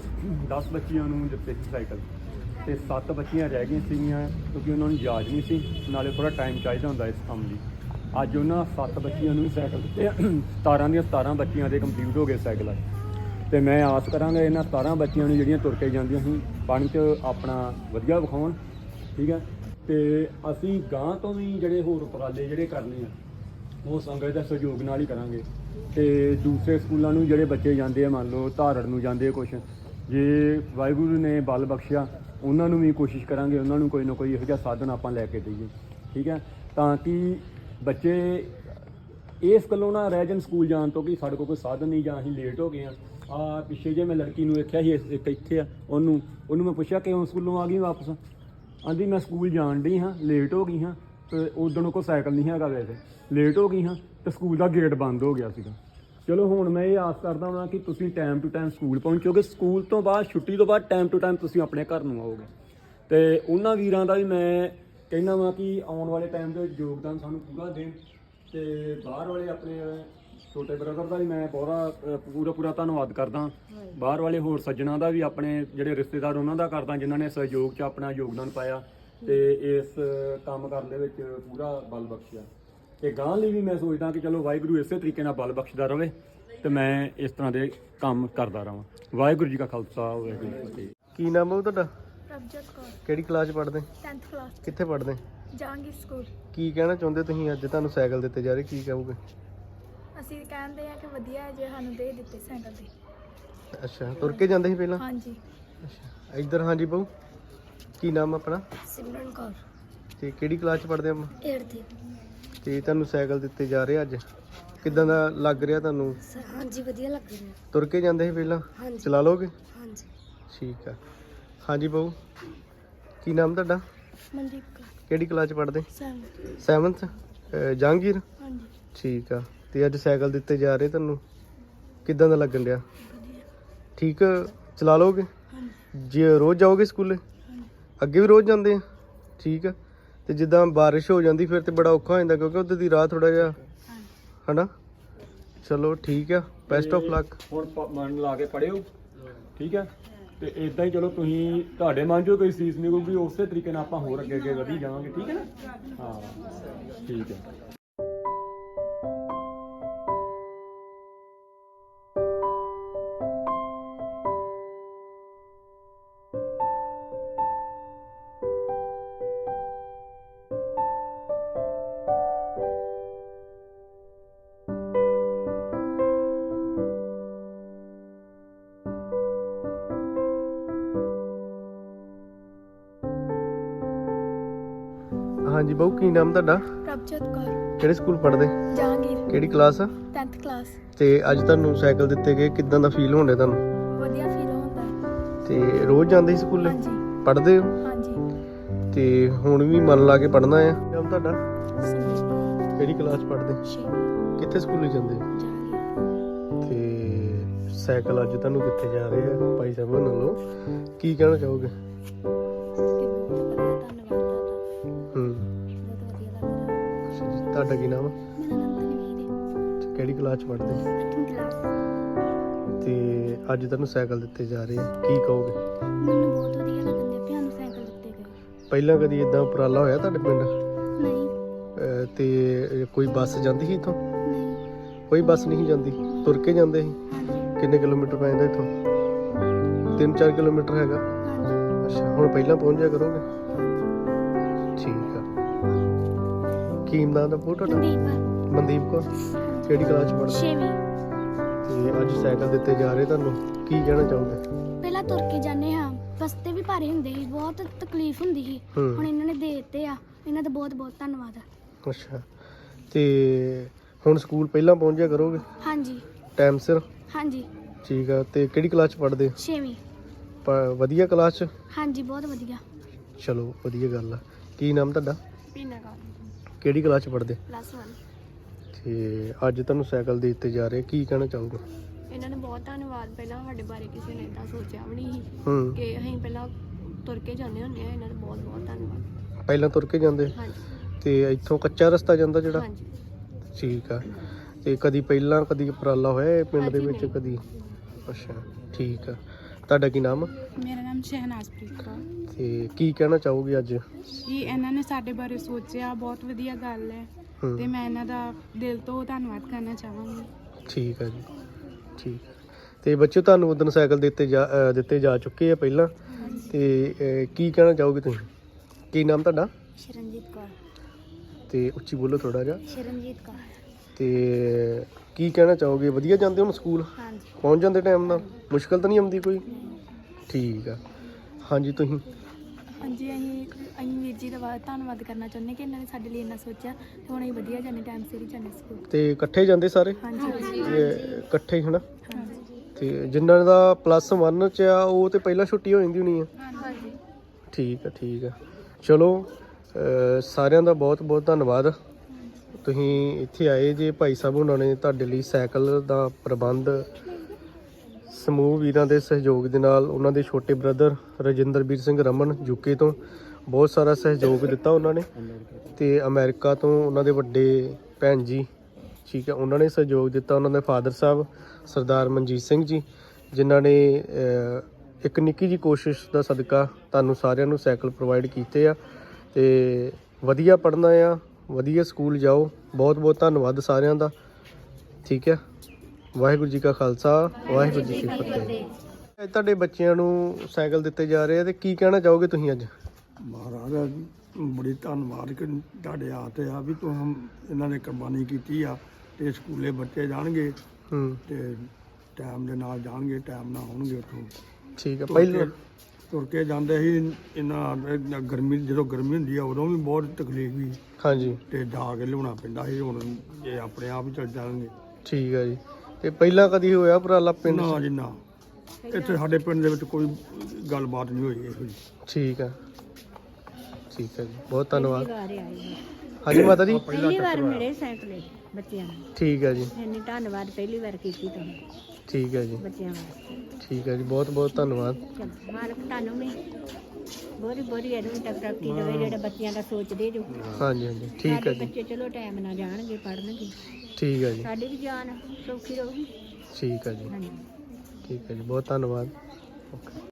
ਪਿਛਲੇ ਹਫ਼ਤੇ 10 ਬੱਚੀਆਂ ਨੂੰ ਦਿੱਤੇ ਸੀ ਸਾਈਕਲ। ਤੇ 7 ਬੱਚੀਆਂ ਰਹਿ ਗਈਆਂ ਸੀਗੀਆਂ ਕਿਉਂਕਿ ਉਹਨਾਂ ਨੂੰ ਯਾਦ ਨਹੀਂ ਸੀ। ਨਾਲੇ ਥੋੜਾ ਟਾਈਮ ਚਾਹੀਦਾ ਹੁੰਦਾ ਇਸ ਕੰਮ ਲਈ। ਅੱਜ ਉਹਨਾਂ 7 ਬੱਚੀਆਂ ਨੂੰ ਵੀ ਸਾਈਕਲ ਦਿੱਤੇ ਆ। 17 ਦੀਆਂ 17 ਬੱਚੀਆਂ ਦੇ ਕੰਪਲੀਟ ਹੋ ਗਏ ਸਾਈਕਲ ਤੇ ਮੈਂ ਆਸ ਕਰਾਂਗਾ ਇਹਨਾਂ 17 ਬੱਚੀਆਂ ਨੂੰ ਜਿਹੜੀਆਂ ਤੁਰ ਕੇ ਜਾਂਦੀਆਂ ਸੀ ਪਾਣੀ 'ਚ ਆਪਣਾ ਵਧੀਆ ਵਿਖਾਉਣ। ਠੀਕ ਹੈ ਤੇ ਅਸੀਂ ਗਾਂ ਤੋਂ ਵੀ ਜਿਹੜੇ ਹੋਰ ਉਪਰਾਲੇ ਜਿਹੜੇ ਕਰਨੇ ਆ, ਉਹ ਸੰਗਤ ਦੇ ਸਹਿਯੋਗ ਨਾਲ ਹੀ ਕਰਾਂਗੇ। ਤੇ ਦੂਸਰੇ ਸਕੂਲਾਂ ਨੂੰ ਜਿਹੜੇ ਬੱਚੇ ਜਾਂਦੇ ਆ, ਮੰਨ ਲਓ ਧਾਰੜ ਨੂੰ ਜਾਂਦੇ ਆ ਕੁਛ ਜੇ ਵਾਹਿਗੁਰੂ ਨੇ ਬਲ ਬਖਸ਼ਿਆ, ਉਹਨਾਂ ਨੂੰ ਵੀ ਕੋਸ਼ਿਸ਼ ਕਰਾਂਗੇ, ਉਹਨਾਂ ਨੂੰ ਕੋਈ ਨਾ ਕੋਈ ਇਹੋ ਜਿਹਾ ਸਾਧਨ ਆਪਾਂ ਲੈ ਕੇ ਦਈਏ, ਠੀਕ ਹੈ? ਤਾਂ ਕਿ ਬੱਚੇ ਇਸ ਗੱਲੋਂ ਨਾ ਰਹਿ ਜਾਣ ਸਕੂਲ ਜਾਣ ਤੋਂ ਕਿ ਸਾਡੇ ਕੋਲ ਕੋਈ ਸਾਧਨ ਨਹੀਂ ਜਾਂ ਅਸੀਂ ਲੇਟ ਹੋ ਗਏ ਆ ਆ ਪਿੱਛੇ ਜੇ ਮੈਂ ਲੜਕੀ ਨੂੰ ਵੇਖਿਆ ਸੀ, ਇਸ- ਇੱਕ ਇੱਥੇ ਆ, ਉਹਨੂੰ ਉਹਨੂੰ ਮੈਂ ਪੁੱਛਿਆ ਕਿਉਂ ਸਕੂਲੋਂ ਆ ਗਈ ਵਾਪਸ? ਆਂਦੀ, ਮੈਂ ਸਕੂਲ ਜਾਣ ਡਈ ਹਾਂ ਲੇਟ ਹੋ ਗਈ ਹਾਂ, ਤੇ ਉਦੋਂ ਕੋ ਸਾਈਕਲ ਨਹੀਂ ਹੈਗਾ ਵੈਸੇ। ਲੇਟ ਹੋ ਗਈ ਹਾਂ, ਤੇ ਸਕੂਲ ਦਾ ਗੇਟ ਬੰਦ ਹੋ ਗਿਆ ਸੀਗਾ। ਚਲੋ ਹੁਣ ਮੈਂ ਇਹ ਆਸ ਕਰਦਾ ਹਾਂ ਕਿ ਤੁਸੀਂ ਟਾਈਮ ਟੂ ਟਾਈਮ ਸਕੂਲ ਪਹੁੰਚੋਗੇ ਸਕੂਲ ਤੋਂ ਬਾਅਦ ਛੁੱਟੀ ਤੋਂ ਬਾਅਦ ਟਾਈਮ ਟੂ ਟਾਈਮ ਤੁਸੀਂ ਆਪਣੇ ਘਰ ਨੂੰ ਆਓਗੇ। ਤੇ ਉਹਨਾਂ ਵੀਰਾਂ ਦਾ ਵੀ ਮੈਂ ਕਹਿਣਾ ਵਾਂ ਕਿ ਆਉਣ ਵਾਲੇ ਟਾਈਮ ਦੇ ਯੋਗਦਾਨ ਸਾਨੂੰ ਪੂਰਾ ਦੇਣ। ਤੇ ਬਾਹਰ ਵਾਲੇ ਆਪਣੇ ਛੋਟੇ ਬ੍ਰਦਰ ਦਾ ਵੀ ਮੈਂ ਅ, ਪੂਰਾ ਪੂਰਾ ਧੰਨਵਾਦ ਕਰਦਾ। ਬਾਹਰ ਵਾਲੇ ਹੋਰ ਸੱਜਣਾ ਦਾ ਵੀ ਆਪਣੇ ਜਿਹੜੇ ਰਿਸ਼ਤੇਦਾਰ ਉਹਨਾਂ ਦਾ ਕਰਦਾ ਜਿਨ੍ਹਾਂ ਨੇ ਸਹਿਯੋਗ 'ਚ ਆਪਣਾ ਯੋਗਦਾਨ ਪਾਇਆ। ਤੇ ਇਸ ਕੰਮ ਕਰਨ ਦੇ ਵਿੱਚ ਪੂਰਾ ਬਲ ਬਖਸ਼ਿਆ। ਤੇ ਗਾਂ ਲਈ ਵੀ ਮੈਂ ਸੋਚਦਾ ਕਿ ਚਲੋ ਵਾਹਿਗੁਰੂ ਇਸੇ ਤਰੀਕੇ ਨਾਲ ਬਲ ਬਖਸ਼ਦਾ ਰਵੇ ਤੇ ਮੈਂ ਇਸ ਤਰ੍ਹਾਂ ਦੇ ਕੰਮ ਕਰਦਾ ਰਵਾਂ। ਵਾਹਿਗੁਰੂ ਜੀ ਕਾ ਖਾਲਸਾ ਵਾਹਿਗੁਰੂ ਜੀ ਕੀ ਫਤਿਹ। ਕੀ ਨਾਮ ਹੈ ਉਹ ਤੁਹਾਡਾ? ਪ੍ਰਭਜੋਤ ਕੌਰ। ਕਿਹੜੀ ਕਲਾਸ ਪੜ੍ਹਦੇ? 10th ਕਲਾਸ ਕਿੱਥੇ ਪੜ੍ਹਦੇ? ਜਹਾਂਗੀਰ ਸਕੂਲ। ਕੀ ਕਹਿਣਾ ਚਾਹੁੰਦੇ ਤੁਸੀਂ ਅੱਜ? ਤੁਹਾਨੂੰ ਸਾਈਕਲ ਦਿੱਤੇ ਜਾ ਰਹੇ ਕੀ ਕਹੋਗੇ? ਅਸੀਂ ਕਹਿੰਦੇ ਆ ਕਿ ਵਧੀਆ ਹੈ ਜੇ ਸਾਨੂੰ ਦੇ ਦਿੱਤੇ ਸਾਈਕਲ ਤੇ ਅੱਛਾ ਤੁਰ ਕੇ ਜਾਂਦੇ ਸੀ ਪਹਿਲਾਂ? ਹਾਂਜੀ। ਅੱਛਾ ਇੱਧਰ ਹਾਂਜੀ ਬਾਊ ਕੀ ਨਾਮ ਆਪਣਾ? ਸਿਮਰਨ ਕੌਰ। ਤੇ ਕਿਹੜੀ ਕਲਾਸ 'ਚ ਪੜ੍ਹਦੇ ਆਪਾਂ? 8th ਤੇ ਤੁਹਾਨੂੰ ਸਾਈਕਲ ਦਿੱਤੇ ਜਾ ਰਹੇ ਅੱਜ? ਕਿੱਦਾਂ ਦਾ ਲੱਗ ਰਿਹਾ ਤੁਹਾਨੂੰ? ਹਾਂਜੀ ਵਧੀਆ ਲੱਗ ਰਿਹਾ। ਤੁਰ ਕੇ ਜਾਂਦੇ ਸੀ ਪਹਿਲਾਂ? ਹਾਂਜੀ। ਚਲਾ ਲੋਗੇ ਹਾਂਜੀ। ਠੀਕ ਆ। ਹਾਂਜੀ ਬਾਊ ਕੀ ਨਾਮ ਤੁਹਾਡਾ? ਮਨਦੀਪ ਕੌਰ। ਕਿਹੜੀ ਕਲਾਸ 'ਚ ਪੜ੍ਹਦੇ? ਸੈਮ 7th ਜਹਾਂਗੀਰ? ਹਾਂਜੀ। ਠੀਕ ਆ। ਤੇ ਅੱਜ ਸਾਈਕਲ ਦਿੱਤੇ ਜਾ ਰਹੇ ਤੁਹਾਨੂੰ? ਕਿੱਦਾਂ ਦਾ ਲੱਗਣ ਵਧੀਆ। ਠੀਕ ਚਲਾ ਲੋਗੇ ਹਾਂਜੀ। ਜੇ ਰੋਜ਼ ਜਾਓਗੇ ਸਕੂਲੇ? ਅੱਗੇ ਵੀ ਰੋਜ਼ ਜਾਂਦੇ ਆ? ਠੀਕ ਆ। ਤੇ ਜਿੱਦਾਂ ਬਾਰਿਸ਼ ਹੋ ਜਾਂਦੀ, ਫਿਰ ਤੇ ਬੜਾ ਔਖਾ ਹੋ ਜਾਂਦਾ, ਕਿਉਂਕਿ ਉੱਧਰ ਦੀ ਰਾਹ ਥੋੜਾ ਜਿਹਾ ਹਾਂਜੀ ਹਨਾ? ਚਲੋ ਠੀਕ ਆ ਬੈਸਟ ਆਫ ਲੱਕ ਹੁਣ ਪ- ਮਨ ਲਾ ਕੇ ਪੜਿਓ ਠੀਕ ਹੈ ਤੇ ਇਦਾਂ ਹੀ ਚਲੋ ਤੁਸੀਂ ਤੁਹਾਡੇ ਮਨ 'ਚੋਂ ਕੋਈ ਸੀਸ ਨਿਕਲੂਗੀ ਉਸੇ ਤਰੀਕੇ ਨਾਲ ਆਪਾਂ ਹੋਰ ਅੱਗੇ ਅੱਗੇ ਵਧੀ ਜਾਵਾਂਗੇ, ਠੀਕ ਹੈ ਨਾ? ਹਾਂ, ਠੀਕ ਹੈ ਹਾਂਜੀ ਬਾਊ ਕੀ ਨਾਮ ਤੁਹਾਡਾ? ਪ੍ਰਭਜੋਤ ਕੌਰ। ਕਿਹੜੇ ਸਕੂਲ ਪੜ੍ਹਦੇ? ਜਹਾਂਗੀਰ। ਕਿਹੜੀ ਕਲਾਸ ਆ? 10th class. ਤੇ ਅੱਜ ਤੁਹਾਨੂੰ ਸਾਈਕਲ ਦਿੱਤੇ ਗਏ ਕਿੱਦਾਂ ਦਾ ਫੀਲ ਡਿਆ ਤੁਹਾਨੂੰ? ਵਧੀਆ ਫੀਲ ਹੁੰਦਾ ਹੈ। ਤੇ ਰੋਜ਼ ਜਾਂਦੇ ਸੀ ਸਕੂਲੇ? ਹਾਂਜੀ। ਪੜ੍ਹਦੇ ਹੋ? ਹਾਂਜੀ। ਤੇ ਹੁਣ ਵੀ ਮਨ ਲਾ ਕੇ ਪੜ੍ਹਨਾ ਆ? ਨਾਮ ਤੁਹਾਡਾ? ਕਿਹੜੀ ਕਲਾਸ ਪੜ੍ਹਦੇ? ਕਿੱਥੇ ਸਕੂਲੇ ਜਾਂਦੇ ਜਹਾਂਗੀਰ। ਤੇ ਸਾਈਕਲ ਅੱਜ ਤੁਹਾਨੂੰ ਦਿੱਤੇ ਜਾ ਰਹੇ ਆ? ਭਾਈ ਸਾਹਿਬ ਵੱਲੋਂ ਕੀ ਕਹਿਣਾ ਚਾਹੋਗੇ? ਤੁਹਾਡਾ ਕੀ ਨਾਮ? ਆ? ਮੇਰਾ ਨਾਮ ਤਨਵੀਰ ਹੈ ਕਿਹੜੀ ਕਲਾਸ ਚ ਪੜ੍ਹਦੇ? 8th ਕਲਾਸ ਤੇ ਅੱਜ ਤੁਹਾਨੂੰ ਸਾਈਕਲ ਦਿੱਤੇ ਜਾ ਰਹੇ ਆ। ਕੀ ਕਹੋਗੇ? ਮੈਨੂੰ ਬਹੁਤ ਵਧੀਆ ਲੱਗਦਾ ਪਿਆ ਨੂੰ ਸਾਈਕਲ ਦਿੱਤੇ ਗਏ ਪਹਿਲਾਂ ਕਦੀ ਇਦਾਂ ਉਪਰਾਲਾ ਹੋਇਆ ਤੁਹਾਡੇ ਪਿੰਡ? ਨਹੀਂ ਅਹ ਤੇ ਕੋਈ ਬੱਸ ਜਾਂਦੀ ਸੀ ਇੱਥੋਂ? ਨਹੀਂ ਕੋਈ ਬੱਸ ਨਹੀਂ ਜਾਂਦੀ? ਤੁਰ ਕੇ ਜਾਂਦੇ ਸੀ? ਹਾਂਜੀ ਕਿੰਨੇ ਕਿਲੋਮੀਟਰ ਪੈ ਜਾਂਦਾ ਇੱਥੋਂ? 3-4 ਕਿਲੋਮੀਟਰ ਹੈਗਾ? ਹਾਂਜੀ ਅੱਛਾ, ਹੁਣ ਪਹਿਲਾਂ ਪਹੁੰਚ ਜਾਇਆ ਕਰੋਗੇ? ਕੀ ਨਾਮ ਦਾ ਫੋਟੋ ਮਨਦੀਪ ਮਨਦੀਪ ਕੌਰ ਕਿਹੜੀ ਕਲਾਸ ਚ ਪੜ੍ਹਦੇ? ਛੇਵੀਂ। ਤੇ ਅੱਜ ਸਾਈਕਲ ਦਿੱਤੇ ਜਾ ਰਹੇ ਤੁਹਾਨੂੰ ਕੀ ਕਹਿਣਾ ਚਾਹੋਗੇ? ਪਹਿਲਾਂ ਤੁਰ ਕੇ ਜਾਂਦੇ ਹਾਂ। ਰਸਤੇ ਵੀ ਭਾਰੇ ਹੁੰਦੇ ਸੀ ਬਹੁਤ ਤਕਲੀਫ ਹੁੰਦੀ ਸੀ। ਹੂੰ। ਹੁਣ ਇਹਨਾਂ ਨੇ ਦੇ ਦਿੱਤੇ ਆ। ਇਹਨਾਂ ਦਾ ਬਹੁਤ ਬਹੁਤ ਧੰਨਵਾਦ ਅੱਛਾ। ਤੇ ਹੁਣ ਸਕੂਲ ਪਹਿਲਾਂ ਪਹੁੰਚ ਜਾਇਆ ਕਰੋਗੇ? ਹਾਂਜੀ। ਟਾਈਮ ਸਿਰ? ਹਾਂਜੀ। ਠੀਕ ਆ। ਤੇ ਕਿਹੜੀ ਕਲਾਸ ਚ ਪੜ੍ਹਦੇ? ਹੋ? ਛੇਵੀਂ। ਪ- ਵਧੀਆ ਕਲਾਸ ਚ? ਹਾਂਜੀ ਬਹੁਤ ਵਧੀਆ। ਚਲੋ ਵਧੀਆ ਗੱਲ ਆ। ਕੀ ਨਾਮ ਤੁਹਾਡਾ? ਪੀਨਾ ਕਾ ਕਿਹੜੀ ਕਲਾਸ ਚ ਪੜ੍ਹਦੇ? ਪਲੱਸ 1 ਤੇ ਅੱਜ ਤੁਹਾਨੂੰ ਸਾਈਕਲ ਦੇ ਦਿੱਤੇ ਜਾ ਰਹੇ ਕੀ ਕਹਿਣਾ ਚਾਹੋਗੇ? ਇਹਨਾਂ ਨੇ ਬਹੁਤ ਧੰਨਵਾਦ ਪਹਿਲਾਂ ਸਾਡੇ ਬਾਰੇ ਕਿਸੇ ਨੇ ਇਦਾਂ ਸੋਚਿਆ ਵੀ ਨਹੀਂ ਸੀ ਹੂੰ। ਕਿ ਅਸੀਂ ਪਹਿਲਾਂ ਤੁਰ ਕੇ ਜਾਂਦੇ ਹੁੰਦੇ ਆ ਇਹਨਾਂ ਦਾ ਬਹੁਤ ਬਹੁਤ ਧੰਨਵਾਦ। ਪਹਿਲਾਂ ਤੁਰ ਕੇ ਜਾਂਦੇ? ਹਾਂਜੀ। ਤੇ ਇੱਥੋਂ ਕੱਚਾ ਰਸਤਾ ਜਾਂਦਾ ਜਿਹੜਾ? ਹਾਂਜੀ। ਠੀਕ ਆ। ਤੇ ਕਦੀ ਪਹਿਲਾਂ ਕਦੀ ਉਪਰਾਲਾ ਹੋਇਆ ਇਹ ਪਿੰਡ ਦੇ ਹਾਂਜੀ, ਵਿੱਚ ਨਹੀਂ। ਕਦੀ? ਅੱਛਾ ਠੀਕ ਆ। ਤੁਹਾਡਾ ਕੀ ਨਾਮ? ਆ? ਮੇਰਾ ਨਾਮ ਸ਼ਹਿਨਾਜ਼ਪ੍ਰੀਤ ਕੌਰ। ਤੇ ਕੀ ਕਹਿਣਾ ਚਾਹੋਗੇ ਅੱਜ? ਜੀ ਇਹਨਾਂ ਨੇ ਸਾਡੇ ਬਾਰੇ ਸੋਚਿਆ ਬਹੁਤ ਵਧੀਆ ਗੱਲ ਹੈ। ਤੇ ਮੈਂ ਇਹਨਾਂ ਦਾ ਦਿਲ ਤੋਂ ਧੰਨਵਾਦ ਕਰਨਾ ਚਾਹਾਂਗੀ। ਠੀਕ ਹੈ ਜੀ ਠੀਕ। ਤੇ ਬੱਚਿਓ ਤੁਹਾਨੂੰ ਉਦੋਂ ਸਾਈਕਲ ਦਿੱਤੇ ਜਾ ਅ, ਦਿੱਤੇ ਜਾ ਚੁੱਕੇ ਆ ਪਹਿਲਾਂ। ਤੇ ਅ, ਕੀ ਕਹਿਣਾ ਚਾਹੋਗੇ ਤੁਸੀਂ? ਕੀ ਨਾਮ ਤੁਹਾਡਾ? ਸ਼ਰਨਜੀਤ ਕੌਰ। ਤੇ ਉੱਚੀ ਬੋਲੋ ਥੋੜਾ ਜਿਹਾ। ਸ਼ਰਨਜੀਤ ਕੌਰ। ਤੇ ਕੀ ਕਹਿਣਾ ਚਾਹੋਗੇ? ਵਧੀਆ ਜਾਂਦੇ ਹੋ ਸਕੂਲ? ਹਾਂਜੀ। ਪਹੁੰਚ ਜਾਂਦੇ ਟਾਈਮ ਨਾਲ? ਮੁਸ਼ਕਲ ਤਾਂ ਨਹੀਂ ਆਉਂਦੀ ਕੋਈ? ਠੀਕ ਆ। ਹਾਂਜੀ ਤੁਸੀਂ? ਹਾਂਜੀ ਅਸੀਂ ਅਸੀਂ ਵੀਰ ਜੀ ਦਾ ਵਾ- ਧੰਨਵਾਦ ਕਰਨਾ ਚਾਹੁੰਦੇ ਕਿ ਇਹਨਾਂ ਨੇ ਸਾਡੇ ਲਈ ਇੰਨਾ ਸੋਚਿਆ। ਤੇ ਹੁਣ ਅਸੀਂ ਵਧੀਆ ਜਾਂਦੇ ਟਾਈਮ ਸਿਰ ਹੀ ਜਾਂਦੇ ਸਕੂਲ। ਤੇ ਇਕੱਠੇ ਜਾਂਦੇ ਸਾਰੇ? ਹਾਂਜੀ। ਤੇ ਇਕੱਠੇ ਹੀ ਹਨਾ? ਹਾਂਜੀ। ਤੇ ਜਿਨ੍ਹਾਂ ਦਾ ਪਲੱਸ 1 ਚ ਆ ਉਹ ਤੇ ਪਹਿਲਾਂ ਛੁੱਟੀ ਹੋ ਜਾਂਦੀ ਹੋਣੀ ਆ? ਹਾਂਜੀ। ਠੀਕ ਆ ਠੀਕ ਆ। ਚਲੋ ਅਹ ਸਾਰਿਆਂ ਦਾ ਬਹੁਤ ਬਹੁਤ ਧੰਨਵਾਦ। ਤੁਸੀਂ ਇੱਥੇ ਆਏ ਜੇ ਭਾਈ ਸਾਹਿਬ ਉਹਨਾਂ ਨੇ ਤੁਹਾਡੇ ਲਈ ਸਾਈਕਲ ਦਾ ਪ੍ਰਬੰਧ, ਸਮੂਹ ਵੀਰਾਂ ਦੇ ਸਹਿਯੋਗ ਦੇ ਨਾਲ ਉਹਨਾਂ ਦੇ ਛੋਟੇ ਬ੍ਰਦਰ ਰਜਿੰਦਰਬੀਰ ਸਿੰਘ ਰਮਨ ਯੂਕੇ ਤੋਂ ਬਹੁਤ ਸਾਰਾ ਸਹਿਯੋਗ ਦਿੱਤਾ ਉਹਨਾਂ ਨੇ ਤੇ ਅਮਰੀਕਾ ਤੋਂ ਉਹਨਾਂ ਦੇ ਵੱਡੇ ਭੈਣ ਜੀ, ਠੀਕ ਹੈ, ਉਹਨਾਂ ਨੇ ਸਹਿਯੋਗ ਦਿੱਤਾ ਉਹਨਾਂ ਦੇ ਫਾਦਰ ਸਾਹਿਬ, ਸਰਦਾਰ ਮਨਜੀਤ ਸਿੰਘ ਜੀ, ਜਿਨ੍ਹਾਂ ਨੇ ਇੱਕ ਨਿੱਕੀ ਜੀ ਕੋਸ਼ਿਸ਼ ਦਾ ਸਦਕਾ ਤੁਹਾਨੂੰ ਸਾਰਿਆਂ ਨੂੰ ਸਾਈਕਲ ਪ੍ਰੋਵਾਈਡ ਕੀਤੇ ਆ ਤੇ ਵਧੀਆ ਪੜ੍ਹਨਾ ਆ ਵਧੀਆ ਸਕੂਲ ਜਾਓ। ਬਹੁਤ ਬਹੁਤ ਧੰਨਵਾਦ ਸਾਰਿਆਂ ਦਾ। ਠੀਕ ਹੈ। ਵਾਹਿਗੁਰੂ ਜੀ ਕਾ ਖਾਲਸਾ ਵਾਹਿਗੁਰੂ ਜੀ ਕੀ ਫਤਿਹ। ਅੱਜ ਤੁਹਾਡੇ ਬੱਚਿਆਂ ਨੂੰ ਸਾਈਕਲ ਦਿੱਤੇ ਜਾ ਰਹੇ ਆ ਤੇ ਕੀ ਕਹਿਣਾ ਚਾਹੋਗੇ ਤੁਸੀਂ ਅੱਜ? ਮਹਾਰਾਜ ਬੜੀ ਧੰਨਵਾਦ ਕਿ ਤੁਹਾਡੇ ਹੱਥ ਆ ਵੀ ਤੁਸੀਂ ਇਹਨਾਂ ਨੇ ਕੁਰਬਾਨੀ ਕੀਤੀ ਆ ਤੇ ਸਕੂਲੇ ਬੱਚੇ ਜਾਣਗੇ ਹੂੰ। ਤੇ ਟਾਈਮ ਦੇ ਨਾਲ ਜਾਣਗੇ ਟਾਈਮ ਨਾਲ ਆਉਣਗੇ ਉੱਥੋਂ। ਠੀਕ ਹੈ। ਪਹਿਲਾਂ ਤੁਰ ਕੇ ਜਾਂਦੇ ਸੀ ਇਹਨਾਂ ਗਰਮੀ ਜਦੋਂ ਗਰਮੀ ਹੁੰਦੀ ਆ ਉਦੋਂ ਵੀ ਬਹੁਤ ਤਕਲੀਫ ਵੀ ਹਾਂਜੀ। ਤੇ ਜਾ ਕੇ ਲਿਆਉਣਾ ਪੈਂਦਾ ਸੀ ਹੁਣ ਇਹ ਆਪਣੇ ਆਪ ਹੀ ਚੱਲ ਜਾਣਗੇ। ਠੀਕ ਹੈ ਜੀ। ਤੇ ਪਹਿਲਾਂ ਕਦੀ ਹੋਇਆ ਉਪਰਾਲਾ ਪਿੰਡ? ਨਾ ਜੀ ਨਾ। ਇੱਥੇ ਸਾਡੇ ਪਿੰਡ ਦੇ ਵਿੱਚ ਕੋਈ ਗੱਲਬਾਤ ਨਹੀਂ ਹੋਈ ਇਹੋ ਜਿਹੀ। ਠੀਕ ਹੈ ਠੀਕ ਹੈ ਜੀ। ਬਹੁਤ ਧੰਨਵਾਦ। ਹਾਂਜੀ ਮਾਤਾ ਜੀ? ਪਹਿਲੀ ਵਾਰ ਮਿਲੇ ਸਾਈਕਲੇ ਬੱਚਿਆਂ ਨੂੰ। ਠੀਕ ਹੈ ਜੀ। ਇੰਨੀ ਧੰਨਵਾਦ ਪਹਿਲੀ ਵਾਰ ਕੀਤੀ ਤੁਸੀਂ ਠੀਕ ਹੈ ਜੀ। ਬੱਚਿਆਂ ਵਾਸਤੇ ਠੀਕ ਹੈ ਜੀ ਬਹੁਤ ਬਹੁਤ ਧੰਨਵਾਦ। ਚਲੋ ਮਾਲਕ ਤੁਹਾਨੂੰ ਵੀ ਬੋਰੀ ਬੋਰੀ ਇਹਨੂੰ ਵੀ ਤੱਕ ਰੱਖੀ ਦੇਵੇ ਜਿਹੜੇ ਬੱਚਿਆਂ ਦਾ ਸੋਚਦੇ ਜੋ। ਹਾਂਜੀ ਹਾਂਜੀ ਠੀਕ ਹੈ ਸਾਡੇ ਜੀ। ਬੱਚੇ ਚਲੋ ਟਾਈਮ ਨਾਲ ਜਾਣਗੇ ਪੜ੍ਹਨਗੇ। ਠੀਕ ਹੈ ਜੀ। ਸਾਡੀ ਵੀ ਜਾਨ ਸੌਖੀ ਰਹੂਗੀ। ਠੀਕ ਹੈ ਜੀ। ਹਾਂਜੀ। ਠੀਕ ਹੈ ਜੀ ਬਹੁਤ ਧੰਨਵਾਦ। ਓਕੇ।